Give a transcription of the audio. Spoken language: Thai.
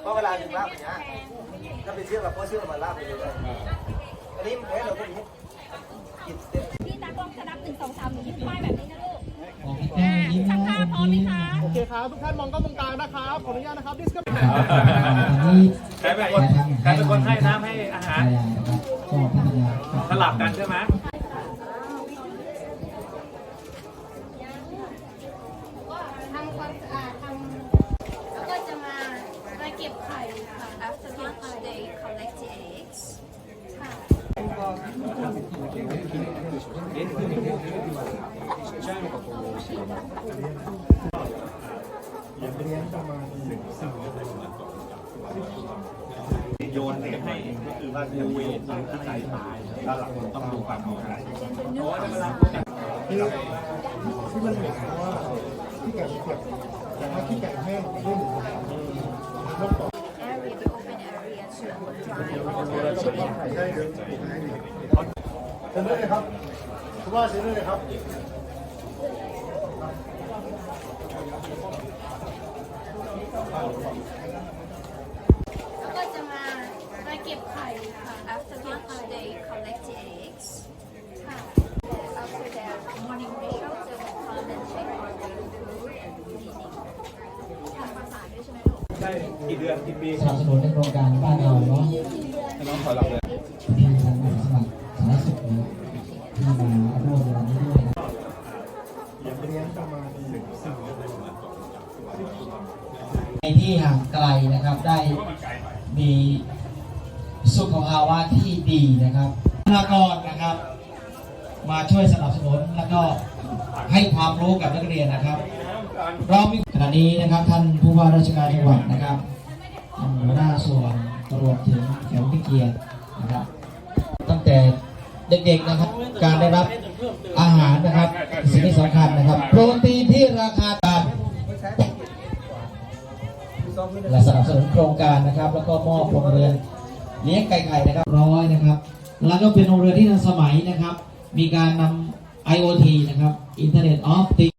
เพราะเวลาดึงลาบอย่างเงี้ยถ้าเป็นเชื่อแบบพ่อเชื่อแบบลาบไปเลยอันนี้มันแพ้เราพวกนี้หยินเต็มพี่ตากล้องจะนับหนึ่งสองสามหนูยิ้มป้ายแบบนี้นะลูกอ่าช่างภาพพร้อมไหมคะโอเคครับทุกท่านมองกล้องตรงกลางนะครับ ขออนุญาตนะครับดิสก็ใครเป็นคนใครเป็นคนให้น้ำให้อาหารสลับกันใช่ไหม ไข่ค่ะ After lunch, they collect the eggs. ค่ะ โยนให้ให้ก็คือว่าดูเวทที่ใส่ตายด้านหลังต้องดูความเหมาะสมเพราะว่าเวลาที่มันเหมือนกับว่าที่ไก่เก็บแต่ถ้าที่ไก่แห้งไม่เหมือนกั dry. ใช่เลยเชิญเลยครับคุณว่าเชิญเลยครับแล้วก็จะมามาเก็บไข่ค่ะ After lunch, they collect the eggs. ค่ะ After their morning meal, they will come and check on the food and cleaning. ทำความสะอาดด้วยใช่ไหมลูกใช่กี่เดือนกี่ปี สนับสนุนในโครงการบ้านเราเนาะ น้อง ถอยหลังเลยพี่ทางสมัครสารสุขที่มาร่วมในวันนี้ด้วยนะเลี้ยงประมาณสิบสามในที่ห่างไกลนะครับได้มีสุขภาวะที่ดีนะครับบุคลากรนะครับ มาช่วยสนับสนุนแล้วก็ให้ความรู้กับนักเรียนนะครับ เรามีขณะนี้นะครับท่านผู้ว่าราชการจังหวัดนะครับท่านหัวหน้าส่วน รวมถึงแขกผู้เกียรนะครับตั้งแต่เด็กๆนะครับ การได้รับอาหารนะครับ สิ่งที่สำคัญนะครับ โปรตีนที่ราคาต่ำและสนับสนุนโครงการนะครับ แล้วก็มอบโรงเรือนเลี้ยงไก่ไข่นะครับร้อยนะครับ แล้วก็เป็นโรงเรือนที่ทันสมัยนะครับ มีการนำ IoT นะครับ Internet of Things